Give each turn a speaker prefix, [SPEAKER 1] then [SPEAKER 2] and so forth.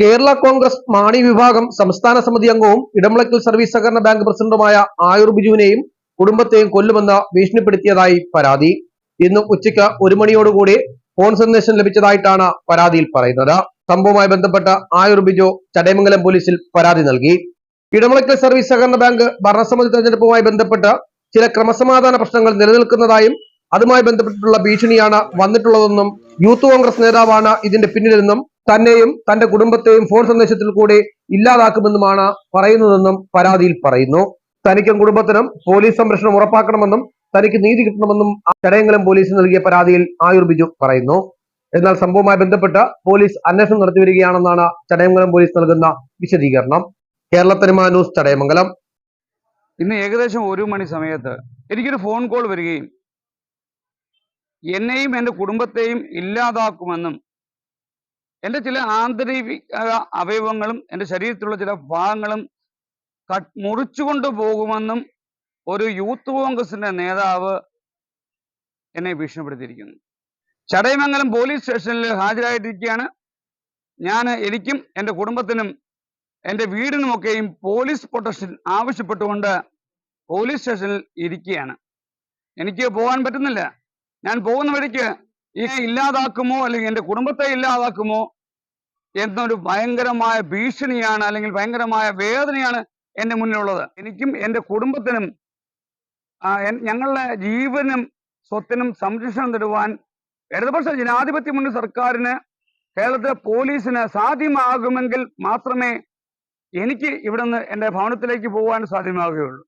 [SPEAKER 1] കേരള കോൺഗ്രസ് മാണി വിഭാഗം സംസ്ഥാന സമിതി അംഗവും ഇടമുളക്കൽ സർവീസ് സഹകരണ ബാങ്ക് പ്രസിഡന്റുമായ ആയുർ ബിജുവിനെയും കുടുംബത്തെയും കൊല്ലുമെന്ന് ഭീഷണിപ്പെടുത്തിയതായി പരാതി. ഇന്ന് ഉച്ചയ്ക്ക് ഒരു മണിയോടുകൂടി ഫോൺ സന്ദേശം ലഭിച്ചതായിട്ടാണ് പരാതിയിൽ പറയുന്നത്. സംഭവവുമായി ബന്ധപ്പെട്ട് ആയുർ ബിജു ചടയമംഗലം പോലീസിൽ പരാതി നൽകി. ഇടമുളക്കൽ സർവീസ് സഹകരണ ബാങ്ക് ഭരണസമിതി തെരഞ്ഞെടുപ്പുമായി ബന്ധപ്പെട്ട് ചില ക്രമസമാധാന പ്രശ്നങ്ങൾ നിലനിൽക്കുന്നതായും അതുമായി ബന്ധപ്പെട്ടിട്ടുള്ള ഭീഷണിയാണ് വന്നിട്ടുള്ളതെന്നും യൂത്ത് കോൺഗ്രസ് നേതാവാണ് ഇതിന്റെ പിന്നിലെന്നും തന്നെയും തന്റെ കുടുംബത്തെയും ഫോൺ സന്ദേശത്തിൽ കൂടി ഇല്ലാതാക്കുമെന്നുമാണ് പറയുന്നതെന്നും പരാതിയിൽ പറയുന്നു. തനിക്കും കുടുംബത്തിനും പോലീസ് സംരക്ഷണം ഉറപ്പാക്കണമെന്നും തനിക്ക് നീതി കിട്ടണമെന്നും ചടയങ്കലം പോലീസ് നൽകിയ പരാതിയിൽ ആയുർ ബിജു പറയുന്നു. എന്നാൽ സംഭവവുമായി ബന്ധപ്പെട്ട് പോലീസ് അന്വേഷണം നടത്തിവരികയാണെന്നാണ് ചടയമംഗലം പോലീസ് നൽകുന്ന വിശദീകരണം. കേരളത്തിനുമാ ന്യൂസ് ചടയമംഗലം.
[SPEAKER 2] ഇന്ന് ഏകദേശം ഒരു മണി സമയത്ത് എനിക്കൊരു ഫോൺ കോൾ വരികയും എന്നെയും എന്റെ കുടുംബത്തെയും ഇല്ലാതാക്കുമെന്നും എന്റെ ചില ആന്തരിക അവയവങ്ങളും എന്റെ ശരീരത്തിലുള്ള ചില ഭാഗങ്ങളും മുറിച്ചുകൊണ്ട് പോകുമെന്നും ഒരു യൂത്ത് കോൺഗ്രസിന്റെ നേതാവ് എന്നെ ഭീഷണിപ്പെടുത്തിയിരിക്കുന്നു. ചടയമംഗലം പോലീസ് സ്റ്റേഷനിൽ ഹാജരായിട്ടിരിക്കുകയാണ്. ഞാൻ എനിക്കും എന്റെ കുടുംബത്തിനും എന്റെ വീടിനുമൊക്കെയും പോലീസ് പ്രൊട്ടക്ഷൻ ആവശ്യപ്പെട്ടുകൊണ്ട് പോലീസ് സ്റ്റേഷനിൽ ഇരിക്കുകയാണ്. എനിക്ക് പോകാൻ പറ്റുന്നില്ല. ഞാൻ പോകുന്ന വഴിക്ക് ഇല്ലാതാക്കുമോ അല്ലെങ്കിൽ എന്റെ കുടുംബത്തെ ഇല്ലാതാക്കുമോ എന്നൊരു ഭയങ്കരമായ ഭീഷണിയാണ് അല്ലെങ്കിൽ ഭയങ്കരമായ വേദനയാണ് എന്റെ മുന്നിലുള്ളത്. എനിക്കും എന്റെ കുടുംബത്തിനും ഞങ്ങളുടെ ജീവനും സ്വത്തിനും സംരക്ഷണം തരുവാൻ ഇടതുപക്ഷ ജനാധിപത്യ മുന്നിൽ സർക്കാരിന് കേരളത്തിലെ പോലീസിന് സാധ്യമാകുമെങ്കിൽ മാത്രമേ എനിക്ക് ഇവിടുന്ന് എന്റെ ഭവനത്തിലേക്ക് പോകാൻ സാധ്യമാകുകയുള്ളൂ.